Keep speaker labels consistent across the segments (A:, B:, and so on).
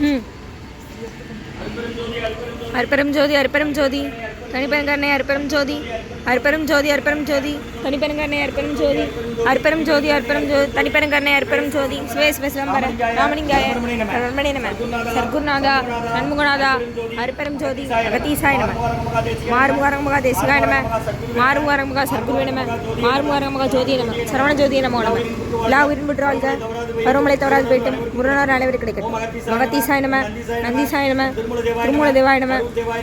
A: ம் அற்பெரும் ஜோதி அற்பெரும் ஜோதி தனிப்பெருங்கண்ணை அற்பெரும் ஜோதி அற்பெரும் ஜோதி அற்பெரும் ஜோதி. தனிப்பெருங்கண்ணை அற்பெரும் ஜோதி. அற்பெரும் ஜோதி அற்பெரும் ஜோதி. தனிப்பெருங்கண்ணை அற்பெரும் ஜோதி. சுவே சிவ ராமலிங்காய ரமணி நம. சர்க்குருநாதா நன்முகநாதா அற்பெரும் ஜோதி அகதீசாய நம. மாறுமுகாரமுகா தேசிகாய நம. மாறுமுகாரமுகா சர்க்குருவே நம. மாறுமுகாரமுகா ஜோதி நம. சரவண ஜோதி நமோ நம எல்லா உயிரின் பருவமலை தவறாது போயிட்டும். முருகனார் அனைவர் கிடைக்கட்டும். மகத்தீசாய நம நந்தீசாய நம திருமூல தேவாய நம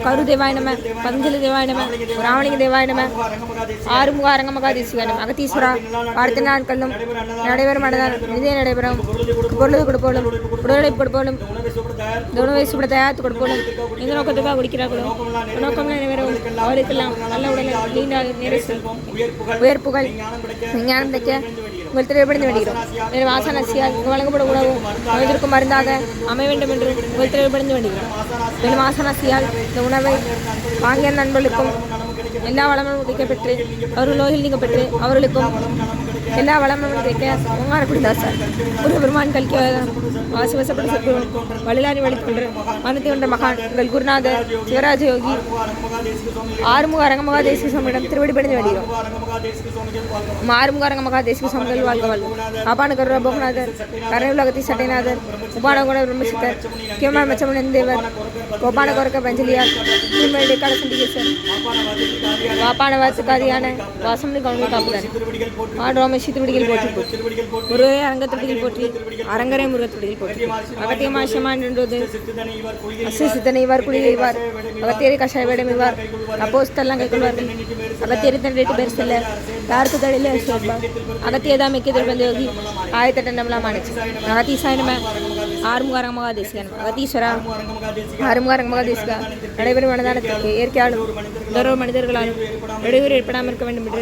A: கரு தேவாய நம பதஞ்சலி தேவாய நம ராவணிக தேவாய நம ஆறுமுக அரங்கமகா தேசிகாய அகத்தீஸ்வரா அடுத்த நாட்களும் நடைபெறும் அன்னதானம் நிதிய நடைபெறும். பொருளது கொடுப்போலும் உடலை கொடுப்போலும் உணவை சுட தயாரித்து கொடுப்போலும் எந்த நோக்கத்துக்காக குடிக்கிறார்களோ நோக்கம் நிறைவேறவும் அவருக்கெல்லாம் நல்ல உடலை நீண்ட நிறை உயர் புகழ் விஞ்ஞானம் தைக்க உங்கள் தெளிவுபடுத்தி வேண்டுகிறோம் மேலும் ஆசான அசியால் வழங்கப்படும் உணவும் அமைந்திருக்கும் மருந்தாக அமைய வேண்டும் என்று உங்கள் தெளிவுபடுத்தி வேண்டுகிறோம் மேலும் ஆசானசியால் இந்த உணவை வாங்கிய நண்பர்களுக்கும் எல்லா வளமும் கிடைக்க பெற்று அவர்கள் நோயில் நீங்க பெற்று அவர்களுக்கும் எல்லா வளமும் கிடைக்க உங்கார குடிதார் சார். குரு பெருமான் கல்கி வாசி வசப்பட்ட சத்குரு வழிலாரி வழித்தொன்று மனத்தை கொண்ட மகான் உங்கள் குருநாதர் சிவராஜ யோகி ஆறுமுக அரங்கமகா தேசிக சுவாமியிடம் திருவடி பணிந்து வேண்டுகிறோம் மாறுமுக அரங்கமகா தேசிக சுவாமிகள் வாழ்க வாழ்க ஆபான கருரா போகநாதர் கரை உலகத்தி சட்டைநாதர் உபான குண பிரம்மசித்தர் முக்கியமான மச்சமன் தேவர் கோபான கோரக்க பஞ்சலியார் திருமணி கால வாப்பான வாசுக்காதியான வாசமணி கவுனி காப்புதான் ஆடுறோமே சித்திரவடிகள் போற்றி. போற்றி முருகை போற்றி. அரங்கரை முருகத்திரடிகள் போற்றி. அகத்திய மாஷமான் என்றது அசு சித்தனை இவார் குடியை இவார் அகத்தியரை கஷாய வேடம் இவார் அப்போஸ்தெல்லாம் கைக்கொள்வார்கள். அகத்தேரி தன் ரெட்டு பேர் செல்ல யாருக்கு தடையில் சொல்வார் அகத்தியதா மிக்க திருப்பந்த யோகி ஆயத்தட்ட நம்மளாம் அணைச்சு அகத்தீசாய நம்ம ஆறுமுகாரங்க மகாதேசிகன். அகத்தீஸ்வரா ஆறுமுகாரங்க மகாதேசிகா. நடைபெறும் மனதானத்திற்கு இயற்கையாலும் தர்வ மனிதர்களாலும் இடையூறு ஏற்படாமல் இருக்க வேண்டும் என்று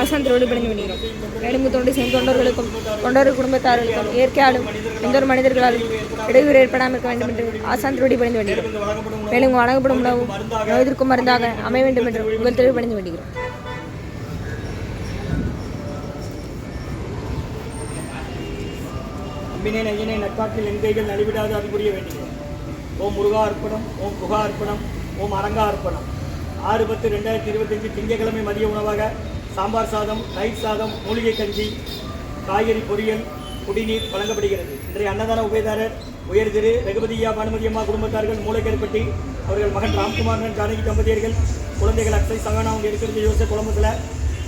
A: ஆசான் திருவடி பணிந்து விடுகிறோம் மேலும் தொண்டு சேர்ந்த தொண்டர்களுக்கும் தொண்டர் குடும்பத்தார்களுக்கும் இயற்கையாலும் எந்த ஒரு மனிதர்களாலும் இடையூறு ஏற்படாமல் இருக்க வேண்டும் என்று ஆசான் திருவடி பணிந்து விடுகிறோம் மேலும் வழங்கப்படும் உணவும் நோய்திற்கும் மருந்தாக அமைய வேண்டும் என்று உங்கள் திருவடி பணிந்து வருகிறோம்
B: அம்பினே நையனே நட்பாட்டில் எண்கைகள் நலிவிடாது அது புரிய வேண்டியது. ஓம் முருகா அர்ப்பணம் ஓம் குகா அர்ப்பணம் ஓம் அரங்கா அர்ப்பணம். ஆறு பத்து ரெண்டாயிரத்தி இருபத்தஞ்சு திங்கட்கிழமை மதிய உணவாக சாம்பார் சாதம் தயிர் சாதம் மூலிகை கஞ்சி காய்கறி பொரியல் குடிநீர் வழங்கப்படுகிறது. இன்றைய அன்னதான உபயதாரர் உயர் திரு ரகுபதியா பானுமதி அம்மா குடும்பத்தார்கள் மூளைக்கருப்பட்டி அவர்கள் மகன் ராம்குமாரன் ஜானகி தம்பதியர்கள் குழந்தைகள் அக்ஷய் சகானா அவங்க இருக்கிறது யோசப் குழம்புல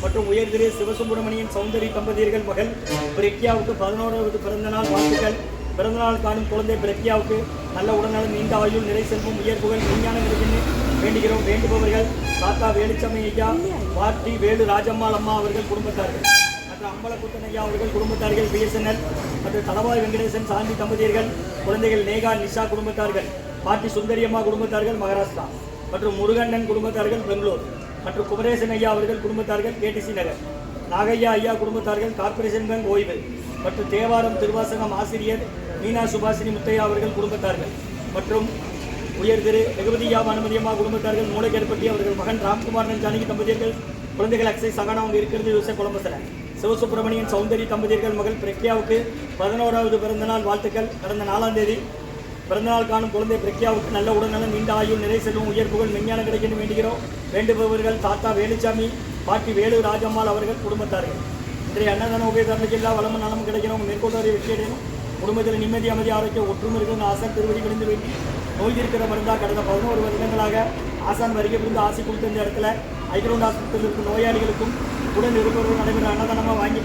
B: மற்றும் உயர்திரு சிவசுப்பிரமணியன் சௌந்தரி தம்பதியர்கள் மகள் பிரக்யாவுக்கு பதினோராவது பிறந்த நாள் வாழ்த்துக்கள். பிறந்தநாள் காணும் குழந்தை பிரக்யாவுக்கு நல்ல உடல்நலம் நீண்ட ஆயுள் நிறை செல்வம் உயர் புகழ் விஞ்ஞானம் இருக்குன்னு வேண்டுகிறோம். வேண்டுபவர்கள் தாத்தா வேலுச்சாமி ஐயா பார்த்தி வேலு ராஜம்மாள் அம்மா அவர்கள் குடும்பத்தார்கள். மற்ற அம்பலக்குத்தன் ஐயா அவர்கள் குடும்பத்தார்கள் பிஎஸ்என்எல் மற்றும் தலவாய் வெங்கடேசன் சாந்தி தம்பதியர்கள் குழந்தைகள் நேகா நிஷா குடும்பத்தார்கள் பாட்டி சுந்தரியம்மா குடும்பத்தார்கள் மகாராஷ்டிரா மற்றும் முருகண்ணன் குடும்பத்தார்கள் பெங்களூர். மற்றும் குமரேசன் ஐயா அவர்கள் குடும்பத்தார்கள் கேடிசி நகர். நாகையா ஐயா குடும்பத்தார்கள் கார்ப்பரேஷன் பேங்க் ஓய்வு மற்றும் தேவாரம் திருவாசகம் ஆசிரியர் மீனா சுபாசினி முத்தையா அவர்கள் குடும்பத்தார்கள். மற்றும் உயர் திரு ரகுபதியா அனுமதியம்மா குடும்பத்தார்கள் மூளைக்கேற்பட்டி அவர்கள் மகன் ராம்குமார் ஜானகி தம்பதியர்கள் குழந்தைகள் அக்சை சகனம் அவங்க இருக்கிறது யோசை குழம்பசல சிவசுப்பிரமணியன் சௌந்தரி தம்பதியர்கள் மகள் பிரக்யாவுக்கு பதினோராவது பிறந்தநாள் வாழ்த்துக்கள். கடந்த நாலாம் தேதி பிறந்தநாள் காணும் குழந்தை பிரக்யாவுக்கு நல்ல உடல்நலம் நீண்ட ஆயுள் நிறை செல்வம் உயர் புகழ் விஞ்ஞானம் கிடைக்கணும் வேண்டுகிறோம். வேண்டுபவர்கள் தாத்தா வேலுச்சாமி பாட்டி வேலு ராஜம்மாள் அவர்கள் குடும்பத்தார்கள். இன்றைய அன்னதான உபயோகத்தில் எல்லா வளமும் நலமும் கிடைக்கிறோம். மேற்கொண்டு வெற்றி அடையணும். குடும்பத்தில் நிம்மதி அமைதி ஆரோக்கியம் ஒற்றுமை இருக்கணும் ஆசான் திருவடி விழுந்து வேண்டி நோய் இருக்கிற மருந்தா கடந்த பதினோரு வருடங்களாக ஆசான் வருகை புரிந்து ஆசை கொடுத்த இந்த இடத்துல ஐக்ரௌண்ட் ஆஸ்பத்திரியில் இருக்கும் நோயாளிகளுக்கும் உடன் இருப்பவர்கள் நடைபெற அன்னதானமாக வாங்கி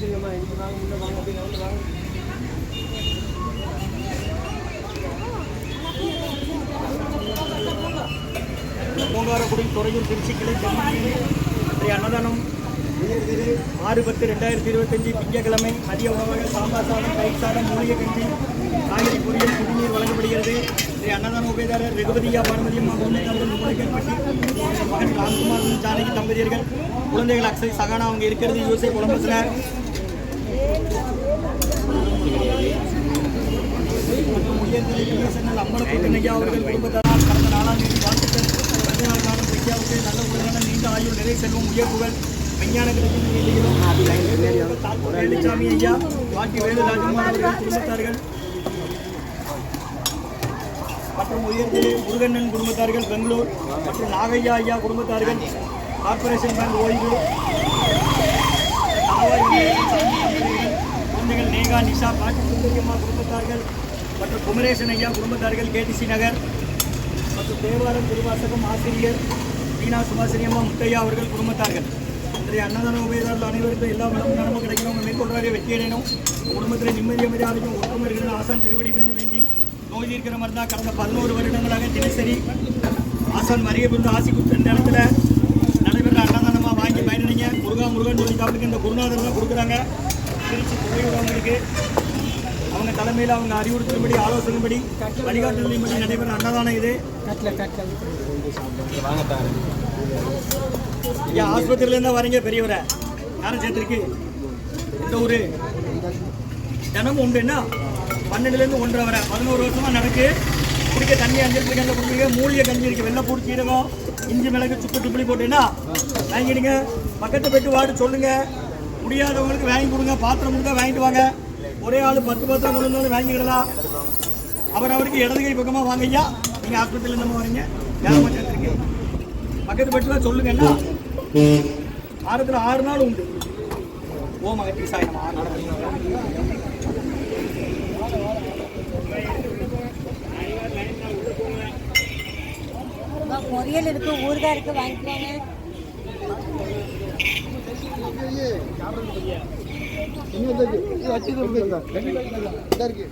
B: பயணிங்க முடியும் சொல்லுங்க ரெசிபி பூங்காரக்குடி துறையூர் திருச்சி கிளை இன்றைய அன்னதானம். ஆறு பத்து ரெண்டாயிரத்தி இருபத்தஞ்சி திங்கட்கிழமை மதிய உணவாக சாம்பார் சாதம் தயிர் சாதம் மூலிகை கஞ்சி காய்கறி பொரியல் குடிநீர் வழங்கப்படுகிறது. இன்றைய அன்னதான உபயதாரர் ரகுபதியா பானுமதியம் குடும்பத்தார்கள் மூளைக்கற்பட்டி மகன் ராம்குமார் ஜானகி தம்பதியர்கள் குழந்தைகள் அக்ஷய் சகானா அவங்க இருக்கிறது யூசே குழம்புல. அவர்கள் குடும்பத்தாரால் கடந்த நாலாம் தேதி வாழ்த்துக்கள் பிறந்தநாள் காணும் ஐயாவுக்கு நல்ல உடலான நீண்ட ஆயுள் நிறை செல்வம் உயர்வுகள் விஞ்ஞான கிடைக்கும் வேலுச்சாமி ஐயா பாட்டி வேலுராஜன் அவர்கள் குடும்பத்தார்கள் மற்றும் உயர்திரு முருகண்ணன் குடும்பத்தார்கள் பெங்களூர் மற்றும் நாகையா ஐயா குடும்பத்தார்கள் கார்ப்பரேஷன் பேங்க் ஓய்வு குழந்தைகள் நேகா நிஷா பாட்டி சுந்தரியம்மா குடும்பத்தார்கள் மற்றும் குமரேசன் ஐயா குடும்பத்தார்கள் கேடிசி நகர் மற்றும் தேவாரம் திருவாசகம் ஆசிரியர் வீணா சுபாசிரியம்மா முத்தையா அவர்கள் குடும்பத்தார்கள். இன்றைய அன்னதான உபயதாரர்கள் அனைவருக்கும் எல்லா வளமும் நலமும் கிடைக்கணும் உங்கள் மேற்கொள்றாரே குடும்பத்தில் நிம்மதி அமைதியாகவும் ஒற்றுமை இருக்கிற ஆசான் திருவடி விருந்து வேண்டி நோய் தீர்க்கிற மாதிரி தான் கடந்த பதினோரு வருடங்களாக தினசரி ஆசான் மறிய விருந்து ஆசி கொடுத்த நேரத்தில் இடத்துல நடைபெற்ற அன்னதானமாக வாங்கி பயனடைங்க முருகா முருகன் சொல்லி காப்பிட்டு இந்த குருநாதர் தான் கொடுக்குறாங்க. திருச்சி துறையுறவங்களுக்கு அவங்க தலைமையில் அவங்க அறிவுறுத்தலின்படி ஆலோசனைப்படி வழிகாட்டுதலின்படி நடைபெற அன்னதானம் இது. ஐயா ஆஸ்பத்திரியிலேருந்து வரீங்க பெரியவரை. யாரும் சேர்த்துருக்கு? இந்த ஊர். தினமும் உண்டு என்ன? பன்னெண்டுலேருந்து ஒன்றரை வரை. பதினோரு வருஷமாக நடக்கு. குடிக்க தண்ணி அஞ்சல் கிணத்துல குடிக்க மூலிகை கஞ்சி இருக்கு வெள்ளைப்பூடு சீரகம் இஞ்சி மிளகு சுக்கு துப்புளி போட்டுன்னா வாங்கிடுங்க பக்கத்து போயிட்டு வாடு சொல்லுங்க. முடியாதவங்களுக்கு வாங்கி கொடுங்க. பாத்திரம் கொடுங்க வாங்கிட்டு வாங்க. ஒரே ஆள் பத்து பாத்திரம் கொண்டு வந்தாலும் வாங்கிக்கிடலாம். அவர் அவருக்கு இடது கை பக்கமாக வாங்க ஐயா. நீங்கள் ஆஸ்பத்திரியில் நம்ம வரீங்க? கிராம பக்கத்து பட்சத்தில் சொல்லுங்க என்ன? வாரத்தில் ஆறு நாள் உண்டு. ஓ அகத்தி சாய் ஆறு நாள்.
C: பொரியல் இருக்கு ஊறுகாய் இருக்கு வாங்கிக்கோங்க.
D: இருக்கு